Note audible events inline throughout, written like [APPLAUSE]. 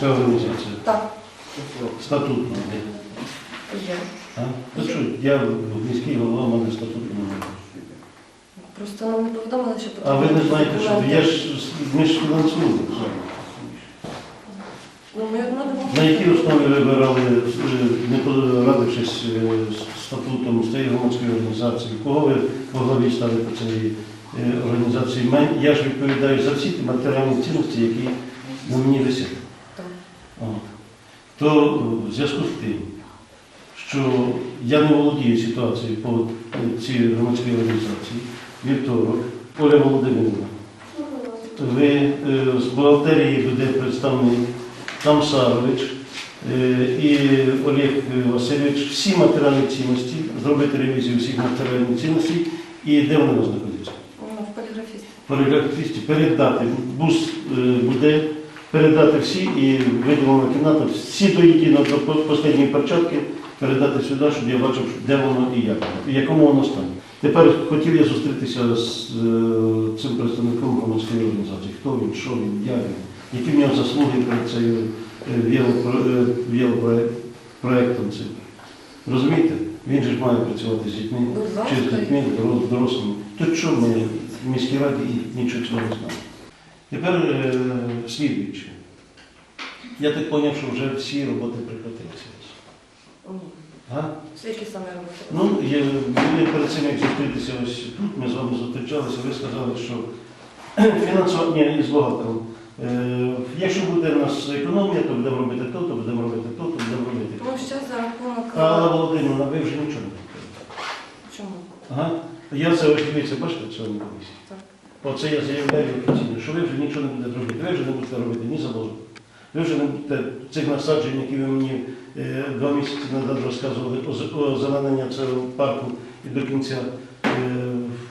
громадська організація? Так, Статутна. є. А? Ну що, я міський голова, у мене статуту немає. Просто нам не повідомили, що А ви не знаєте, що я ж ми ж фінансуємо. Ну, ми На якій основі ви вибирали, е, не порадившись е, з статутом з цієї громадської організації? Кого ви по главі ставите цієї е, організації? Мен- Я ж відповідаю за всі матеріальні цінності, які на мені висять. То в зв'язку з тим, що я не володію ситуацією по е, цій громадській організації, вівторок, Оля Володимирівна, ви е, з бухгалтерії буде представник Тамсарович е, і Олег Васильович всі матеріальні цінності, зробити ревізію всіх матеріальних цінностей і де вони знаходяться? В поліграфісті. Поліграфісті передати, бус е, буде передати всі і виділена кімната, всі до єдиного до останньої перчатки передати сюди, щоб я бачив, де воно і як, воно, в якому воно стані. Тепер хотів я зустрітися з е, цим представником громадської організації. Хто він, що він, як він, які в нього заслуги перед цією е, віолопро- е, цим. Розумієте? Він же ж має працювати з дітьми, чи з дітьми, дорослими. Тут що ми в міській раді і нічого цього не знаємо. Тепер е, слідуюче. Я так зрозумів, що вже всі роботи прекратилися. А? Які саме робити. Ну, я, ми перед цим, як зустрітися ось тут, ми з вами зустрічалися, ви сказали, що [CLEARS THROAT] фінансування із бухгалтером. Е, якщо буде в нас економія, то будемо робити то, то будемо робити то, то будемо робити. Ну, ще за рахунок... А Алла Володимирівна, ви вже нічого не робите. Чому? Ага. Я це ось дивіться, бачите, сьогодні комісії. Так. Оце я заявляю офіційно, що ви вже нічого не будете робити. Ви вже не будете робити ні забору. Ви вже не будете цих насаджень, які ви мені е, два місяці назад розказували о, з- о зеленення цього парку і до кінця. Е,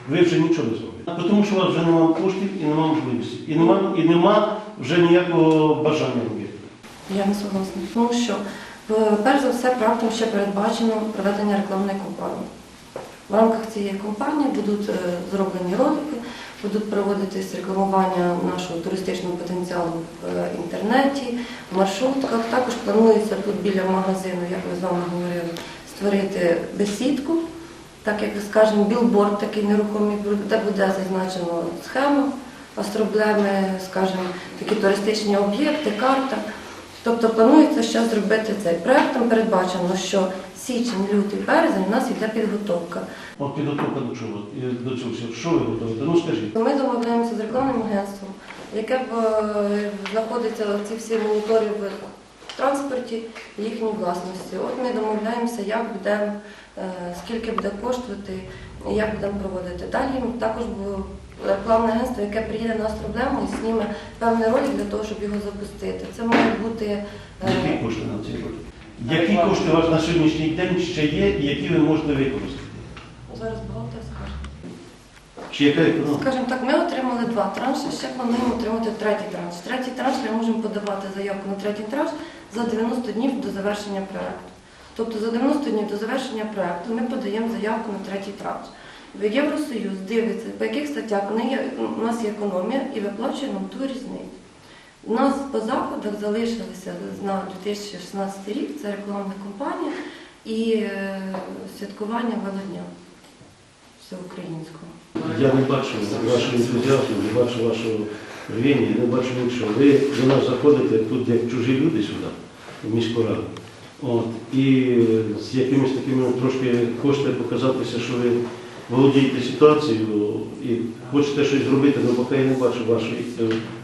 ви вже нічого не зробите. Тому що у вас вже немає коштів і немає можливості. І нема, і нема вже ніякого бажання робити. Я не согласна. Тому що, е, перш за все, проектом ще передбачено проведення рекламної кампанії. В рамках цієї кампанії будуть е, зроблені ролики, будуть проводитись рекламування нашого туристичного потенціалу в е, інтернеті, в маршрутках. Також планується тут біля магазину, як ми з вами говорили, створити бесідку, так як скажімо, білборд такий нерухомий, де буде зазначено схема астроблеми, скажімо, такі туристичні об'єкти, карта. Тобто планується ще зробити цей проектом. Передбачено, що січень, лютий, березень у нас йде підготовка. От підготовка до чого? До чого? Що ви готуєте? Ну скажіть. Ми домовляємося з рекламним агентством, яке б, е, знаходиться ці всі монітори в транспорті їхній власності. От ми домовляємося, як будемо, е, скільки буде коштувати, як будемо проводити. Далі також буде рекламне агентство, яке приїде на проблему і зніме певний ролик для того, щоб його запустити. Це має бути е, Які кошти на цей ролик? Які кошти у вас на сьогоднішній день ще є і які ви можете використати? зараз скаже. Чи яка економія? Скажімо так, ми отримали два транші, ще плануємо отримати третій транш. Третій транш ми можемо подавати заявку на третій транш за 90 днів до завершення проекту. Тобто за 90 днів до завершення проекту ми подаємо заявку на третій транш. Євросоюз дивиться, по яких статтях є, у нас є економія і виплачує нам ту різницю. У нас по заходах залишилися на 2016 рік, це рекламна кампанія і е, святкування Велодня всеукраїнського. Я не бачу вашого ентузіазму, не бачу вашого рвіння, не бачу нічого. Ви до нас заходите тут як чужі люди сюди, в міську раду. От, і з якимись такими трошки хочете показатися, що ви володієте ситуацією і хочете щось зробити, але поки я не бачу вашої.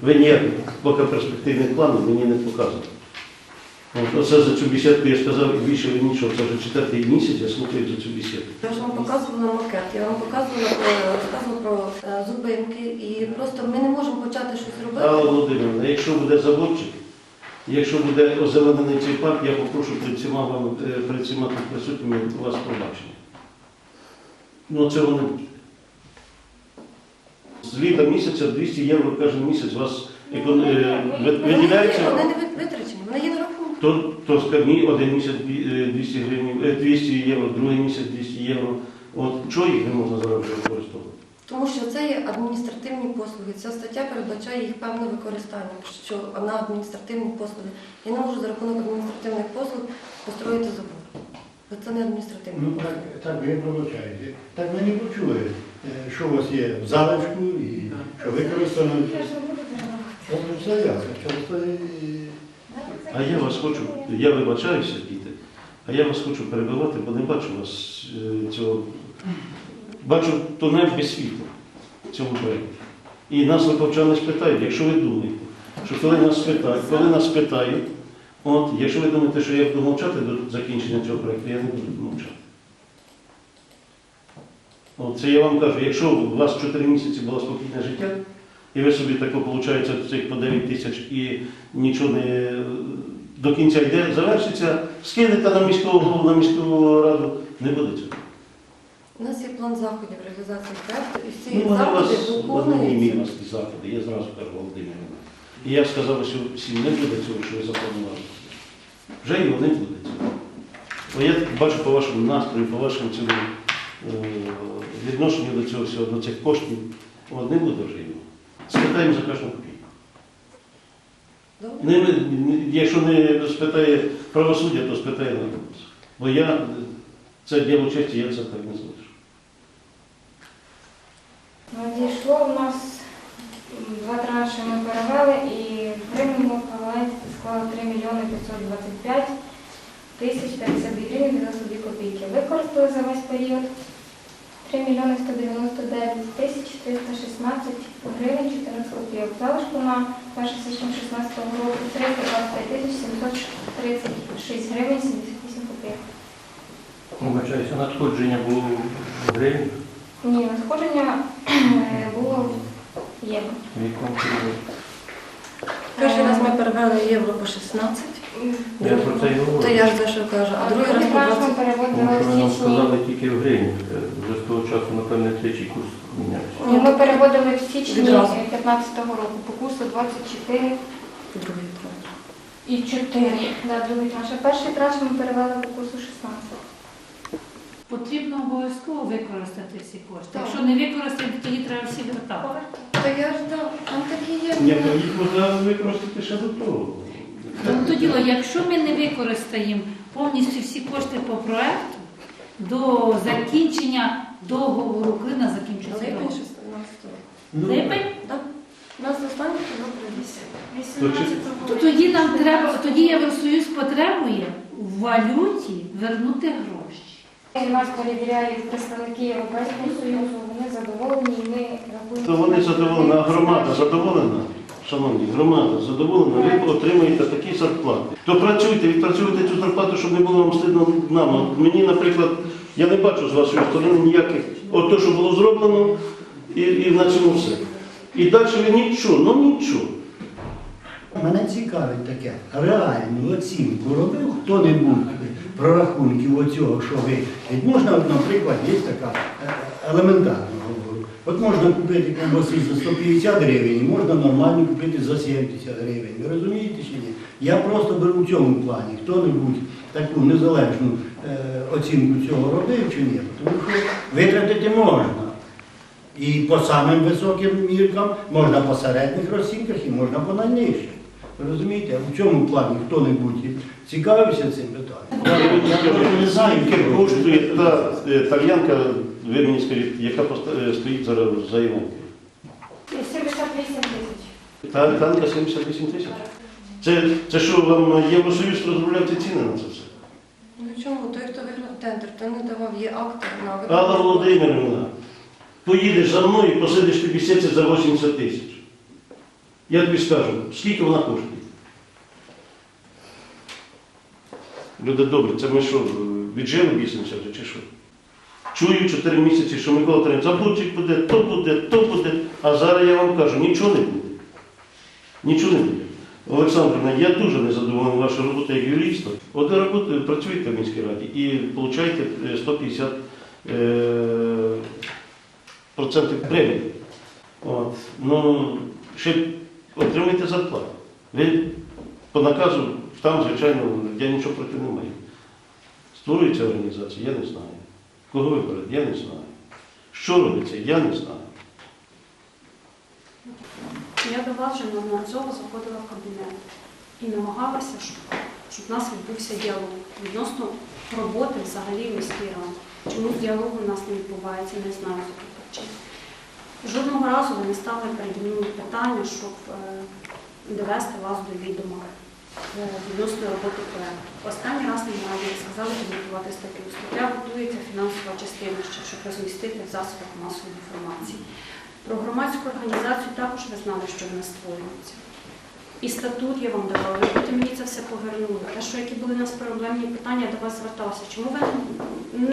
Ви ніяких поки перспективних планів мені не показуєте. От, оце за цю бесідку я сказав і більше нічого. Це вже четвертий місяць, я слухаю за цю бесідку. Я ж вам показувала макет, я вам показувала про про е, зупинки, і просто ми не можемо почати щось робити. Алла Володимирівна, якщо буде заводчик, якщо буде озеленений цей парк, я попрошу перед всіма вам, е, перед всіма тут присутніми вас пробачення. Ну цього не буде. З літа місяця 200 євро кожен місяць у вас екон- е, ви- Вони, є, виділяється. вони не витрачені, вони є на рахунку. То, то скажіть, один місяць е, 200 гривень, е, 200 євро, другий місяць 200 євро. От чого їх не можна зараз використовувати? Тому що це є адміністративні послуги. Ця стаття передбачає їх певне використання, що на адміністративні послуги. Я не можу за рахунок адміністративних послуг построїти забор. Бо це не адміністративні Ну послуги. так, так ви пробачаєте. Так ми не почули, е, що у вас є в залишку і що використано. Це все ясно. А я вас хочу, я вибачаюся, діти, а я вас хочу перебивати, бо не бачу вас е, цього. Бачу тунель без світла в цьому проєкті. І нас липовчани спитають, якщо ви думаєте, що коли нас спитають, коли нас питають, от, якщо ви думаєте, що я буду мовчати до закінчення цього проєкту, я не буду мовчати. От, це я вам кажу, якщо у вас 4 місяці було спокійне життя, і ви собі тако, виходить, цих по 9 тисяч і нічого не до кінця йде, завершиться, скинете на міського голову, на міську раду, не буде цього. У нас є план заходів реалізації проекту, і всі Ну, у заходи виконуються. мірності заходи, я зразу кажу Володимирівна. І я сказав, що всім не буде цього, що ви запланували. Вже його не буде цього. Бо я бачу по вашому настрою, по вашому цьому е, відношенню до цього всього, до цих коштів, от не буде вже його. Спитаємо за кожну копійку. Не, якщо не спитає правосуддя, то спитає народ. Бо я це діло честі, я це так не залишу. Надійшло у нас два транші ми перевели і гривень склало 3 мільйони 525 тисяч 50 гривень 92 копійки. Використали за весь період 3 мільйони 199 тисяч 316 гривень 14 копійок. Залишку на 1 січня 2016 року 325 тисяч 736 гривень 78 копійок. Вибачаюся, надходження було в гривні, Ні, надходження е, було в євро. в якому періоді. Перший раз ми перевели євро по 16, Я про це й то я ж за що кажу, а другий раз по 20. ми Тому переводили що ви в нам сказали тільки в гривні. Е, Вже з того часу, напевне, третій курс мінявся. Ні, Ми переводили в січні Відразу. 2015 року по курсу 24 Другий транш. і 4. Да, другий транш. А перший транш ми перевели по курсу 16. Потрібно обов'язково використати всі кошти. Так. Якщо не використати, тоді треба всі вертати. Та я ж да, там такі є. Ні, то їх можна використати ще до того. Тому то діло, якщо ми не використаємо повністю всі кошти по проекту до закінчення договору, коли на закінчується Липень договор? 16. Ну, Липень? У нас останній. То тоді нам треба, тоді Євросоюз потребує в валюті вернути гроші. Нас перевіряють представники Європейського Союзу, вони задоволені і ми рахуємо. То вони задоволені, а громада задоволена, шановні, громада задоволена, ви отримаєте такі зарплати. То працюйте, відпрацюйте цю зарплату, щоб не було вам стидно нам. Мені, наприклад, я не бачу з вашої сторони ніяких, от то, що було зроблено, і, і на цьому все. І далі ви нічого, ну нічого. Мене цікавить таке. Реальну оцінку робив хто-небудь прорахунків оцього, що ви. Можна, наприклад, є така е, елементарна. От можна купити ковбаси за 150 гривень, можна нормально купити за 70 гривень. Ви розумієте чи ні? Я просто беру в цьому плані, хто-небудь таку незалежну е, оцінку цього робив чи ні. Тому що витратити можна. І по самим високим міркам, можна по середніх розцінках і можна по найнижчих. Ви розумієте, в цьому плані хто-небудь цікавився цим питанням? Я просто не знаю, Скільки коштує та е, тальянка, ви мені скажіть, яка е, стоїть зараз за Іванкою? 78 тисяч. Та танка 78 тисяч. Це, це що, вам Євросоюз розробляв ці ціни на це все? Ну чому? Той, хто виграв тендер, той не давав, є акти на Алла. Володимирівна, поїдеш за мною і посидиш тобі сеться за 80 тисяч. Я тобі скажу, скільки вона коштує? Люди добрі, це ми що, віджили бісимося вже чи що? Чую 4 місяці, що Микола Тарин, забудчик буде, то буде, то буде, а зараз я вам кажу, нічого не буде. Нічого не буде. Олександрівна, я дуже незадоволений вашою роботою як юриста. От роботи- працюєте в міській раді і получаєте е, 150 е, процентів премії. От. Ну, ще отримуєте зарплату. Ви по наказу, там, звичайно, я нічого проти не маю. Створюється організація, я не знаю. Кого вибрали? Я не знаю. Що робиться, я не знаю. Я до вас вже неодноразово заходила в кабінет і намагалася, щоб, щоб в нас відбувся діалог відносно роботи взагалі міській раді. Чому діалог у нас не відбувається, не знаю за яких причин. Жодного разу ви не стали перед мною питання, щоб е, довести вас до відома відносно роботи проєкту. Останній раз немає, ви сказали підготувати статтю. Стаття готується фінансова частина, щоб розмістити в засобах масової інформації. Про громадську організацію також ви знали, що вона створюється. І статут я вам давала, ви потім мені це все повернули. Те, що які були у нас проблемні питання, я до вас зверталася. Чому ви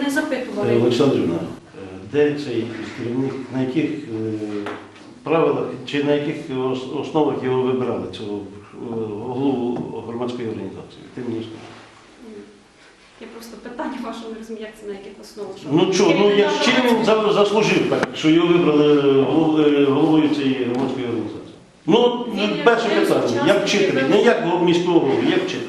не запитували? Олександрівна, е, де цей керівник, на яких е, правилах чи на яких основах його вибирали, цього е, голову громадської організації? Ти мені скажи. Я просто питання ваше не розумію, як це на яких основах. Ну що, ну як чим він заслужив так, що його вибрали е, е, головою цієї громадської організації? Ну, Він перше питання, як вчитель, не як міського голови, як вчитель.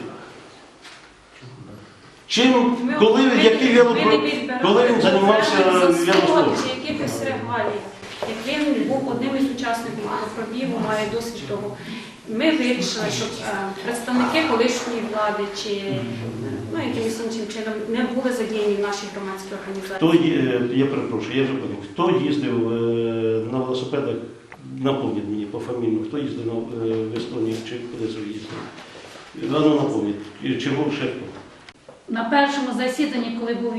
Чим, Ми- коли, ми- який ми велопро... відбирали коли він займався велоспортом? чи якихось регалій. Як він був одним із учасників велопробігу, має досвід того. Ми вирішили, щоб е, представники колишньої влади чи е, ну, якимось іншим чином не були задіяні в нашій громадській організації. Хто, є- е, я перепрошую, я вже поняв, хто їздив на велосипедах, напомніть мені пофамільно, хто їздив на, в Естонію, чи куди це їздив? Напомніть, І чи був ще хто? На першому засіданні, коли був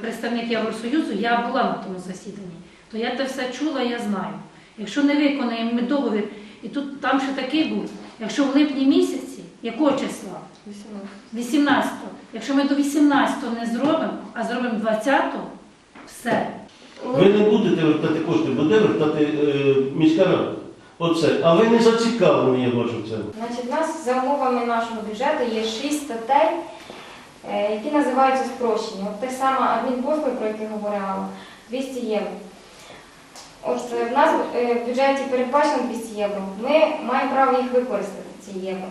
представник Євросоюзу, я була на тому засіданні. То я те все чула, я знаю. Якщо не виконаємо ми договір, і тут там ще такий був, якщо в липні місяці, якого числа? 18. 18-го. Якщо ми до 18-го не зробимо, а зробимо 20-го, все. Ви не будете вертати кошти, буде вертати е, міська рада. Оце. А ви не зацікавлені, я бачу в цьому. Значить, у нас за умовами нашого бюджету є шість статей, е, які називаються спрощені. От те саме адмінпослуги, про які говорила, 200 євро. От е, в нас е, в бюджеті передбачено 200 євро. Ми маємо право їх використати, ці євро.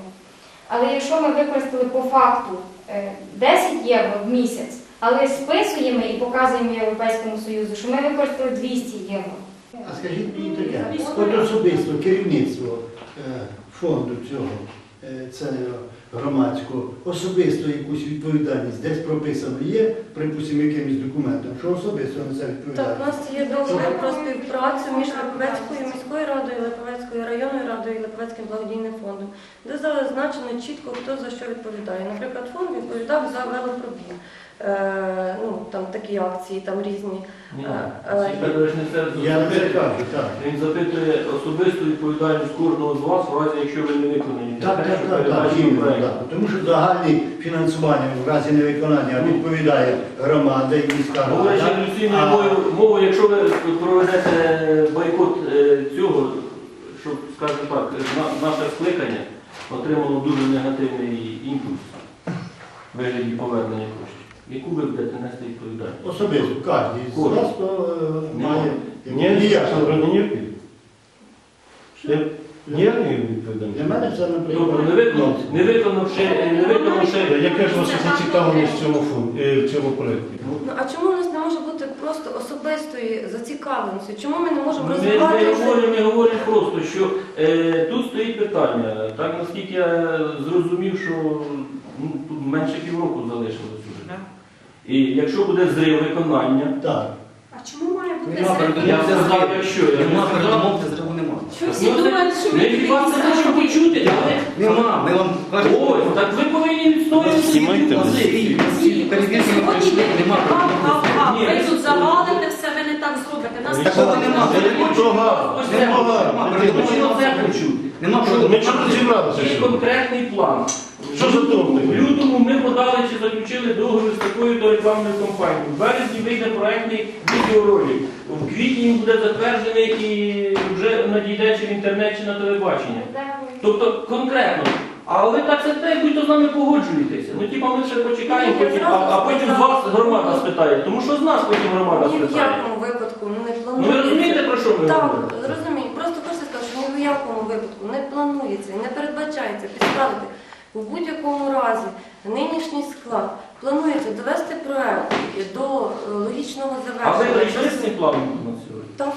Але якщо ми використали по факту е, 10 євро в місяць, але списуємо і показуємо Європейському Союзу, що ми використали 200 євро. А скажіть мені таке, от особисто керівництво е, фонду цього е, це громадського, особисто якусь відповідальність десь прописано є, припустимо, якимось документом, що особисто несе Так, у нас є договір про співпрацю між Липовецькою міською радою, Липовецькою районною радою і Липовецьким благодійним фондом, де зазначено чітко, хто за що відповідає. Наприклад, фонд відповідав за велопробіг. Е, ну, там такі акції, там різні. Ні, Е, е, Я запитує. кажу, так. Він запитує особисту відповідальність кожного з вас, в разі, якщо ви не виконаєте Так, так, що так, так, іменно, так. Тому що загальне фінансування в разі невиконання відповідає громада і міська Говорячи рада. революційною а- мовою, мовою, якщо ви проведете бойкот е, цього, щоб, скажімо так, на- наше скликання отримало дуже негативний імпульс вигляді повернення коштів. Яку ви будете нести відповідальність? Особисто, кожен з Кожен. вас то, е, має Ні, ніяк. Олександр, не ніякий. Ще Для мене це, наприклад, не виконав- не виконавши, не виконавши Яка ж у вас зацікавленість в цьому фонді, е, в цьому проєкті? Ну а чому у нас не може бути просто особистої зацікавленості? Чому ми не можемо Ми, ми, розвивати? це? говоримо, ми говоримо просто, що е, тут стоїть питання. Так наскільки я зрозумів, що ну, менше півроку залишилось уже. І якщо буде зрив виконання, так. А чому має бути Нема зрив? передумов, я це сказав, якщо я Нема не передумов, це зриву нема. Що всі Ну, думають, що ми ми від вас це хочемо почути, але Нема, ми вам кажемо. ось, так ви повинні відстоювати Знімайте свою ви. позицію. Перевірки ми сьогодні пройшли, нема гав, гав, гав. Ні. Ви тут завалите все, ви не так зробите. Нас Такого нема. Того, Ось це того. Нема Ми хочемо це почути. Нема Ми передумов. що розібралися? Є конкретний план. Що за дом В лютому ми подали чи заключили договір з такою то рекламною компанією. В березні вийде проектний відеоролик. В квітні він буде затверджений і вже надійде чи в інтернет, чи на телебачення. Тобто конкретно. А ви так це те, будь-то з нами погоджуєтеся. Ну типа ми ще почекаємо, потім, а, а потім з вас громада спитає. Тому що з нас потім громада Ні в спитає. якому випадку не Ну планується. ви розумієте про що ми Так, говоримо? розумію. Просто хочу сказати, що ні в якому випадку не планується і не передбачається підставити в будь-якому разі нинішній склад. Планується довести проект до е, логічного А ви завершення. прийшли з цим на сьогодні? Так.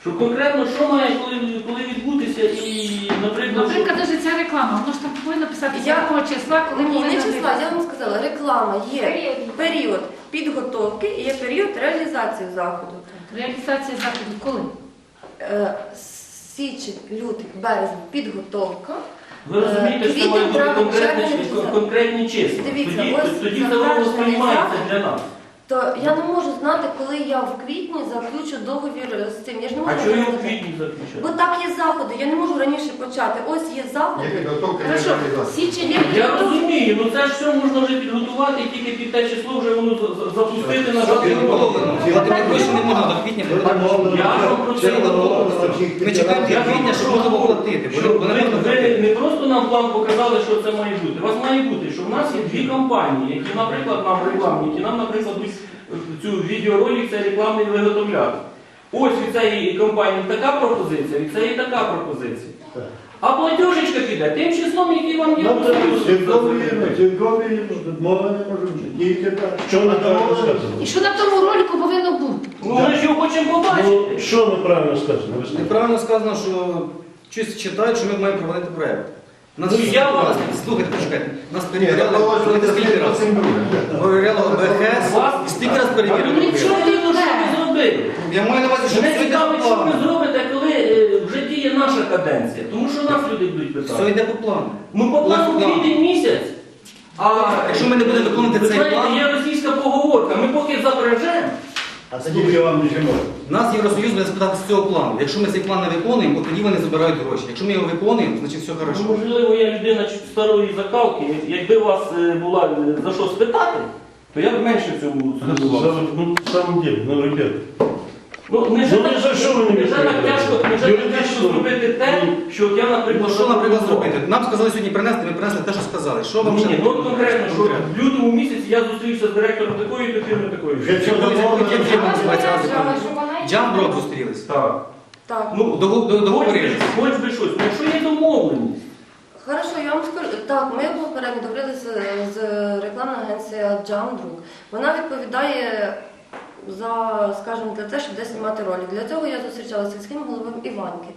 Що конкретно що має коли, коли відбутися і, наприклад, що- Наприклад, навіть ця реклама, воно ж там повинно писати Я- якого числа, коли Ні, не числа, я вам сказала, реклама є Період. період підготовки і є період реалізації заходу. Реалізація заходу коли? Е, Січень, лютий, березень підготовка. Ви розумієте, що має бути конкретні, конкретні числа. Тоді тоді це воно сприймається для нас. То я не можу знати, коли я в квітні заключу договір з цим. Я ж не можу А чого його в знати. квітні Бо так є заходи, я не можу раніше почати. Ось є заходи. Хорошо, січень є Я розумію, ну це ж все можна вже підготувати і тільки під те число вже воно за- за- запустити на підготовлено? Платити гроші не можна до квітня. бо Я про це. Ми чекаємо Я до квітня, щоб можна було платити. бо не- бо не ви, можна ви платити. не просто нам план показали, що це має бути. У вас має бути, що в нас є дві компанії, які, наприклад, нам рекламні, які нам, наприклад, будуть цю відеоролик, цей рекламний виготовляти. Ось від цієї компанії така пропозиція, від цієї така пропозиція. А платежечка піде тим числом, який вам є. Ну, це можливість цілкові, не може бути. Тільки так. Що неправильно сказано? І що на тому ролику повинно бути? Ну ми ж його хочемо Ну, побачити. що неправильно сказано? Ви? Неправильно сказано, що щось читають, що ми маємо проводити проєкт. Нас Ну, я вас- слухайте, почекайте. Нас перевіряли, скільки разів? Перевіряло ОБХС, і стільки раз А перевіряли. ну нічого що ви зробили. Я маю на увазі, що Мене все йде цікавить, по що ви плану. зробите, коли е, вже діє наша каденція. Тому що нас люди будуть Все питати. йде по плану. Ми по плану План. квітень місяць. А Якщо ми не будемо виконувати ви цей знаєте, план- є російська поговорка. Ми поки запережемо, А тоді я вам не можу. Нас Євросоюз буде спитати з цього плану. Якщо ми цей план не виконуємо, то тоді вони забирають гроші. Якщо ми його виконуємо, значить все Ну, можливо, я людина чуть старої закалки. Якби у вас е, була е, за що спитати, то я б менше цьому стосувався. Ну, самом деле, ну, ребят, Ну, не Ну, за що ви так відповідаєте? тяжко, не Юридично. тяжко зробити те, що от я, наприклад, Ну, що, наприклад, зробити? Нам сказали сьогодні принести, ми принесли те, що сказали. Що вам Ні, ще ні, ну от конкретно, що в лютому місяці я зустрівся з директором такої то фірми, такої. Вже цього і що вона йде. Джамбро зустрілись. Так. Так. Ну, До- до- договорились. хоч би щось. Ну, якщо є домовленість, Хорошо, я вам скажу. Так, ми попередньо договорилися з, з рекламна агенція Джамдрук. Вона відповідає за, скажімо, для те, щоб десь знімати ролик. Для цього я зустрічалася з сільським головою Іванки.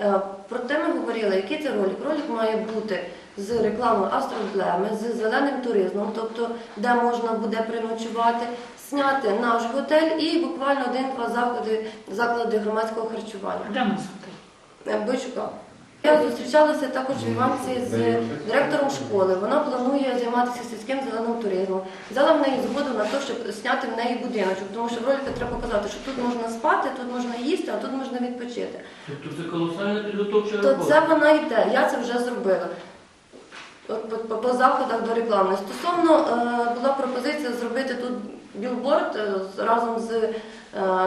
Е, Проте ми говорили, який це ролик. Ролик має бути з рекламою Астроблеми, з зеленим туризмом, тобто де можна буде приночувати, зняти наш готель і буквально один-два заклади, заклади громадського харчування. Де ми слухаємо? готель? Бойчука. Я зустрічалася також в Іванці з директором школи. Вона планує займатися сільським зеленим туризмом. Взяла в неї згоду на те, щоб зняти в неї будиночок, тому що в ролику треба показати, що тут можна спати, тут можна їсти, а тут можна відпочити. тобто це колосальна підготовча То це вона йде, я це вже зробила. От по, по, по заходах до реклами. Стосовно е, була пропозиція зробити тут білборд е, разом з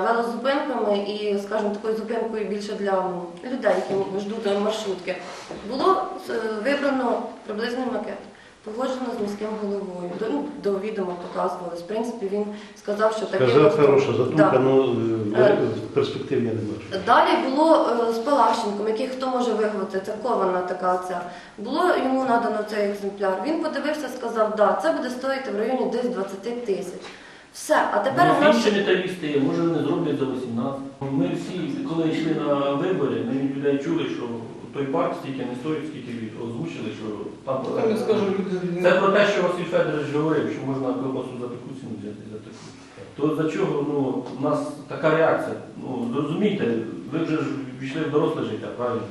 велозупинками і, скажімо, такою зупинкою більше для людей, які ждуть маршрутки. Було е, вибрано приблизний макет. Погоджено з міським головою. До, ну, до відома показувалось. В принципі, він сказав, що таке. сказав хороша задумка, Да. ну, Е. е, я не бачу. Далі було е, з Палащенком, який хто може виготовити, це кована така ця. Було йому надано цей екземпляр. Він подивився, сказав, да, це буде стоїти в районі десь 20 тисяч. Все, а тепер Ну, наш... інші металісти, є, може вони зроблять за 18. Ми всі, коли йшли на вибори, ми від людей чули, що той парк стільки не стоїть, скільки озвучили, що там Там я скажу, люди Це про те, що Василь Федорович говорив, що можна колбасу за таку ціну взяти за таку. То за чого ну, у нас така реакція? Ну, зрозумійте, ви вже ж війшли в доросле життя, правильно?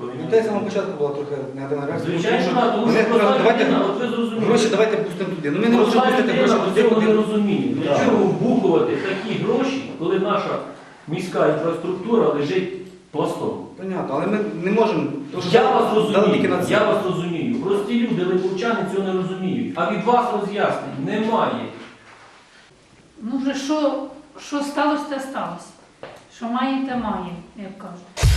Дітей з самого початку була трохи негативна реакція. Звичайно, що так, тому вони що сказали, проста давайте людина, от ви зрозумієте. гроші давайте пустимо туди. Ну ми не Проста можемо пустити людина гроші туди, цього не куди. розуміє. Для Так. чого вбухувати такі гроші, коли наша міська інфраструктура лежить пластом? Понятно, але ми не можемо. тому що Я вас дали тільки на розумію, це. я вас розумію. Прості люди, липовчани цього не розуміють. А від вас роз'яснень немає. Ну вже що, що сталося, те сталося. Що має, те має, як кажуть.